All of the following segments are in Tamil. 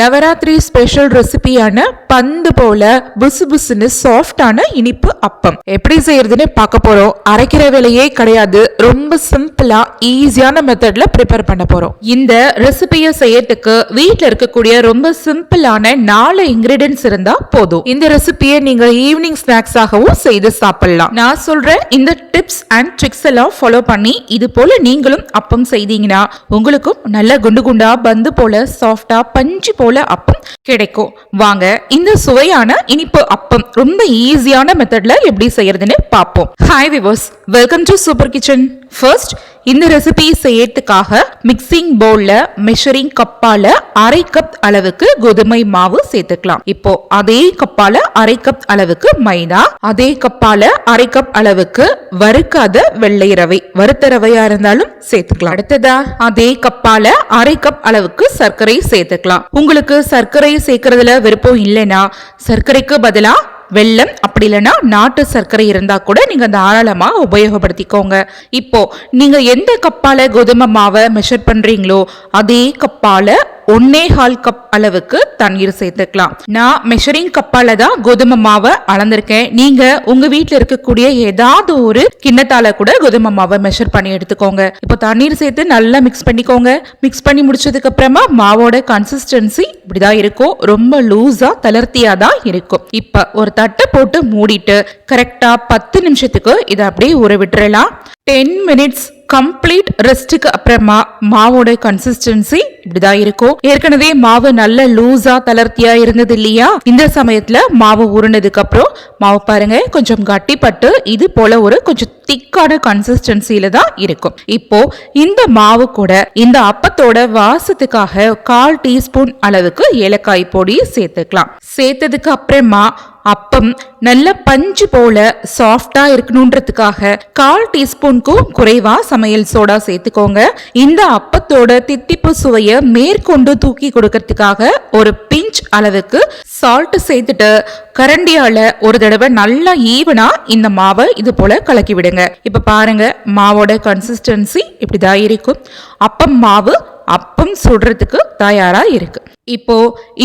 நவராத்திரி ஸ்பெஷல் ரெசிபியான பந்து போல புசு புசுன்னு சாஃப்டான இனிப்பு அப்பம். எப்படி செய்யறதுன்னு பார்க்க போறோம். அரைக்கிற வேலையே கிடையாது. ரொம்ப சிம்பிளா ஈஸியான மெத்தட்ல ப்ரிப்பேர் பண்ண போறோம். இந்த ரெசிபியை செய்யறதுக்கு வீட்டில் இருக்கக்கூடிய ரொம்ப சிம்பிளான நாலு இன்கிரீடியன்ஸ் இருந்தா போதும். இந்த ரெசிபியை நீங்க ஈவினிங் ஸ்நாக்ஸாகவும் செய்து சாப்பிடலாம். நான் சொல்ற இந்த டிப்ஸ் அண்ட் ட்ரிக்ஸ் எல்லாம் ஃபாலோ பண்ணி இது போல நீங்களும் அப்பம் செய்தீங்கன்னா உங்களுக்கும் நல்ல குண்டு குண்டா பந்து போல சாஃப்டா பஞ்சு போல அப்பம் கிடைக்கும். வாங்க இந்த சுவையான இனிப்பு அப்பம் ரொம்ப ஈஸியான மெத்தட்ல எப்படி செய்யறதுன்னு பார்ப்போம். Hi viewers welcome to super kitchen first இந்த ரெசிபி செய்யறதுக்காக மிக்சிங் பவுல்ல மெஷரிங் கப்பால அரை கப் அளவுக்கு கோதுமை மாவு சேர்த்துக்கலாம். இப்போ அதே கப்பால அரை கப் அளவுக்கு மைதா அதே கப்பால அரை கப் அளவுக்கு வறுக்காத வெள்ளை ரவை. வறுத்த ரவையா இருந்தாலும் சேர்த்துக்கலாம். அடுத்ததா அதே கப்பால அரை கப் அளவுக்கு சர்க்கரை சேர்த்துக்கலாம். உங்களுக்கு சர்க்கரை சேர்க்கறதுல விருப்பம் இல்லைன்னா சர்க்கரைக்கு பதிலாக வெள்ளம் அப்படி இல்லைன்னா நாட்டு சர்க்கரை இருந்தால் கூட நீங்கள் தாராளமாக உபயோகப்படுத்திக்கோங்க. இப்போது நீங்கள் எந்த கப்பால் கோதுமை மாவை மெஷர் பண்ணுறீங்களோ அதே கப்பால் ஒன்னே ஹால் கப் அளவுக்கு தண்ணீர் சேர்த்துக்கலாம். நான் மெஷரிங் கப்பால தான் கோதுமை மாவை அளந்திருக்கேன். நீங்க உங்க வீட்டுல இருக்கக்கூடிய ஏதாவது ஒரு கிண்ணத்தால கூட கோதுமை மாவை மெஷர் பண்ணி எடுத்துக்கோங்க. இப்போ தண்ணீர் சேர்த்து நல்லா மிக்ஸ் பண்ணிக்கோங்க. மிக்ஸ் பண்ணி முடிச்சதுக்கு அப்புறமா மாவோட கன்சிஸ்டன்சி இப்படிதான் இருக்கும். ரொம்ப லூஸா தளர்த்தியா தான் இருக்கும். இப்ப ஒரு தட்டை போட்டு மூடிட்டு கரெக்டா பத்து நிமிஷத்துக்கு இதை அப்படியே ஊற விட்டுறலாம். டென் மினிட்ஸ் கம்ப்ளீட் ரெஸ்ட்டுக்கு அப்புறமா மாவோட கன்சிஸ்டன்சி இப்படிதான் இருக்கும். ஏற்கனவே மாவு நல்ல லூஸா தளர்த்தியா இருந்தது இல்லையா? இந்த சமயத்துல மாவு உருண்டதுக்கு அப்புறம் மாவு பாருங்க கொஞ்சம் கட்டிப்பட்டு இது போல ஒரு கொஞ்சம் திக்கான கன்சிஸ்டன்சில தான் இருக்கும். இப்போ இந்த மாவு கூட இந்த அப்பத்தோட வாசத்துக்காக கால் டீஸ்பூன் அளவுக்கு ஏலக்காய் பொடி சேர்த்துக்கலாம். சேர்த்ததுக்கு அப்புறமா அப்பம் நல்ல பஞ்சு போல சாஃப்டா இருக்கணுன்றதுக்காக கால் டீஸ்பூனுக்கும் குறைவா சமையல் சோடா சேர்த்துக்கோங்க. இந்த அப்பத்தோட தித்திப்பு சுவைய மேற்கொண்டு தூக்கி கொடுக்கறதுக்காக ஒரு பிஞ்ச் அளவுக்கு சால்ட் சேர்த்துட்டு கரண்டியால ஒரு தடவை நல்லா ஈவனா இந்த மாவை இது போல கலக்கி விடுங்க. இப்ப பாருங்க மாவோட கன்சிஸ்டன்சி இப்படிதான் இருக்கும். அப்பம் மாவு அப்பம் சுடுறதுக்கு தயாரா இருக்கு. இப்போ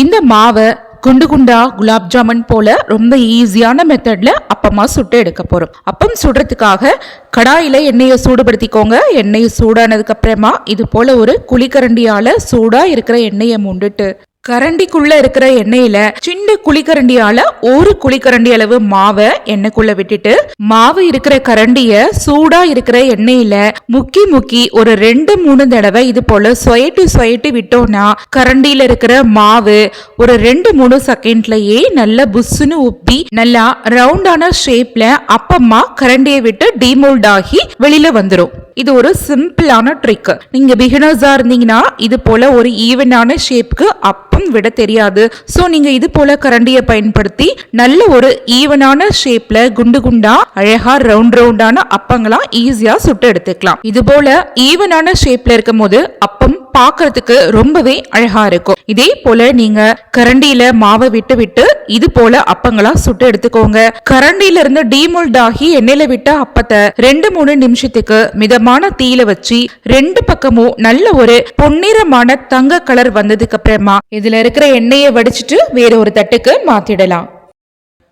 இந்த மாவை குண்டு குண்டா குலாப் ஜாமுன் போல ரொம்ப ஈஸியான மெத்தட்ல அப்பமா சுட்டு எடுக்க போறோம். அப்பம் சுடுறதுக்காக கடாயில எண்ணெயை சூடுபடுத்திக்கோங்க. எண்ணெய் சூடானதுக்கு அப்புறமா இது போல ஒரு குழிக்கரண்டியால சூடா இருக்கிற எண்ணெயை முண்டுட்டு கரண்டிக்குள்ள இருக்கிற எண்ணெயில சின்ன குழிக்கரண்டியால ஒரு குழிக்கரண்டி அளவு மாவை எண்ணெய்க்குள்ள விட்டுட்டு மாவு இருக்கிற கரண்டிய சூடா இருக்கிற எண்ணெயில முக்கி முக்கி ஒரு ரெண்டு மூணு தடவை இது போல சொயட்டு சொயட்டு விட்டோம்னா கரண்டியில இருக்கிற மாவு ஒரு ரெண்டு மூணு செகண்ட்லயே நல்லா புஷ்ஷுன்னு உப்பி நல்லா ரவுண்டான ஷேப்ல அப்பமா கரண்டியை விட்டு டிமோல்ட் ஆகி வெளியில வந்துடும் இது ஒரு சிம்பிளான ட்ரிக் நீங்க பிகினர்ஸா இருந்தீங்கன்னா இது போல ஒரு ஈவனான ஷேப்க்கு அப்பம் விட தெரியாது. ஸோ நீங்க இது போல கரண்டியை பயன்படுத்தி நல்ல ஒரு ஈவனான ஷேப்ல குண்டு குண்டா அழகா ரவுண்ட் ரவுண்டான அப்பங்களா ஈஸியா சுட்டு எடுத்துக்கலாம். இது போல ஈவனான ஷேப்ல இருக்கும் போது அப்பம் பார்க்கறதுக்கு ரொம்பவே அழகா இருக்கும். இதே போல நீங்க கரண்டியில மாவை விட்டு விட்டு இது போல அப்பங்களா சுட்டு எடுத்துக்கோங்க. கரண்டியில இருந்து டீமோல்ட் ஆகி எண்ணெயில விட்ட அப்பத்தை ரெண்டு மூணு நிமிஷத்துக்கு மிதமான தீயில வச்சு ரெண்டு பக்கமும் நல்ல ஒரு பொன்னிறமான தங்க கலர் வந்ததுக்கு அப்புறமா இதுல இருக்கிற எண்ணெயை வடிச்சிட்டு வேற ஒரு தட்டுக்கு மாத்திடலாம்.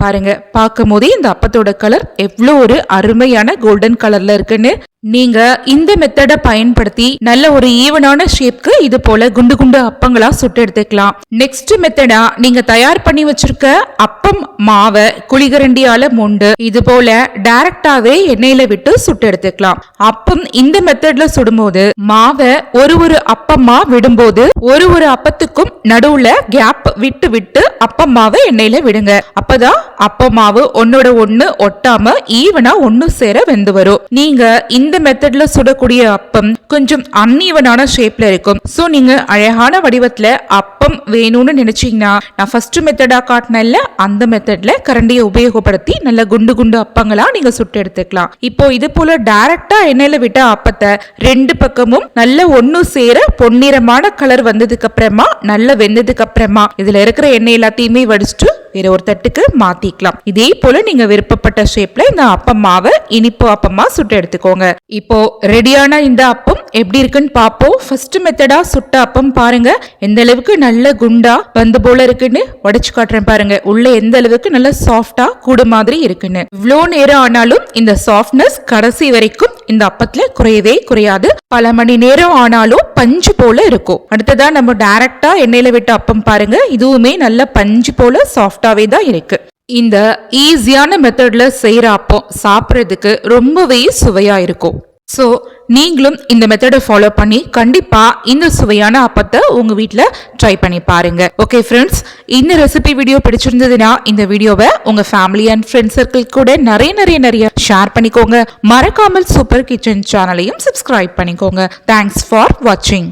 பாருங்க பார்க்கும் போதே இந்த அப்பத்தோட கலர் எவ்வளோ ஒரு அருமையான கோல்டன் கலர்ல இருக்குன்னு நீங்க இந்த மெத்தடை பயன்படுத்தி நல்ல ஒரு ஈவனான ஷேப்க்கு இது போல குண்டு குண்டு அப்பங்களா சுட்டு எடுத்துக்கலாம். நெக்ஸ்ட் மெத்தடா நீங்க தயார் பண்ணி வச்சிருக்க அப்பம் மாவை குளிகரண்டியால மொண்டு இது போல டைரக்டாவே எண்ணெயில விட்டு சுட்டு எடுத்துக்கலாம். அப்பம் இந்த மெத்தட்ல சுடும்போது மாவை ஒரு ஒரு அப்பமா விடும்போது ஒரு ஒரு அப்பத்துக்கும் நடுவுல கேப் விட்டு விட்டு அப்பம் மாவை எண்ணெயில விடுங்க. அப்பதான் அப்பமாவு ஒன்னோட ஒண்ணு ஒட்டாம ஈவனா ஒண்ணு சேர வெந்து வரும். நீங்க இந்த மெத்தட்ல சுடக்கூடிய அப்பம் கொஞ்சம் அன்ஈவனான ஷேப்ல இருக்கும். சோ நீங்க அழகான வடிவத்துல அப்பம் வேணும்னு நினைச்சீங்கன்னா நான் ஃபர்ஸ்ட் மெத்தடா காட்டினேன்ல அந்த மெத்தட்ல கரண்டியை உபயோகப்படுத்தி நல்ல குண்டு குண்டு அப்பங்களா நீங்க சுட்டு எடுத்துக்கலாம். இப்போ இது போல டைரக்டா எண்ணெயில விட்ட அப்பத்தை ரெண்டு பக்கமும் நல்ல ஒண்ணு சேர பொன்னிறமான கலர் வந்ததுக்கு அப்புறமா நல்ல வெந்ததுக்கு அப்புறமா இதுல இருக்கிற எண்ணெயில எல்லாத்தையுமே வடிச்சிட்டு வேற ஒரு தட்டுக்கு மாத்திக்கலாம். இதே போல நீங்க விருப்பப்பட்ட ஷேப்ல இந்த அப்பம் மாவை இனிப்பு அப்பமா சுட்டு எடுத்துக்கோங்க. இப்போ ரெடியான இந்த அப்பம் எப்படி இருக்குன்னு பாப்போம் ஃபர்ஸ்ட் மெத்தடா சுட்ட அப்பம் பாருங்க. எந்த அளவுக்கு நல்ல குண்டா பந்து போல இருக்குன்னு உடைச்சு காட்டுறேன் பாருங்க. உள்ள எந்த அளவுக்கு நல்ல சாஃப்டா கூடு மாதிரி இருக்குன்னு. இவ்வளோ நேரம் ஆனாலும் இந்த சாஃப்ட்னஸ் கடைசி வரைக்கும் இந்த அப்பத்துல குறையவே குறையாது. பல மணி நேரம் ஆனாலும் பஞ்சு போல இருக்கும். அடுத்ததா நம்ம டைரக்டா எண்ணெயில விட்ட அப்பம் பாருங்க. இதுவுமே நல்ல பஞ்சு போல சாஃப்டாவே தான் இருக்கு. இந்த ஈஸியான மெத்தட்ல செய்யற அப்பம் சாப்பிட்றதுக்கு ரொம்பவே சுவையா இருக்கும். ஸோ நீங்களும் இந்த மெத்தடை ஃபாலோ பண்ணி கண்டிப்பாக இந்த சுவையான அப்பத்தை உங்கள் வீட்டில் ட்ரை பண்ணி பாருங்க. ஓகே ஃப்ரெண்ட்ஸ் இந்த ரெசிபி வீடியோ பிடிச்சிருந்ததுன்னா இந்த வீடியோவை உங்கள் ஃபேமிலி அண்ட் ஃப்ரெண்ட்ஸ் சர்க்கிள் கூட நிறைய நிறைய நிறைய ஷேர் பண்ணிக்கோங்க. மறக்காமல் சூப்பர் கிச்சன் சேனலையும் சப்ஸ்கிரைப் பண்ணிக்கோங்க. தேங்க்ஸ் ஃபார் வாட்சிங்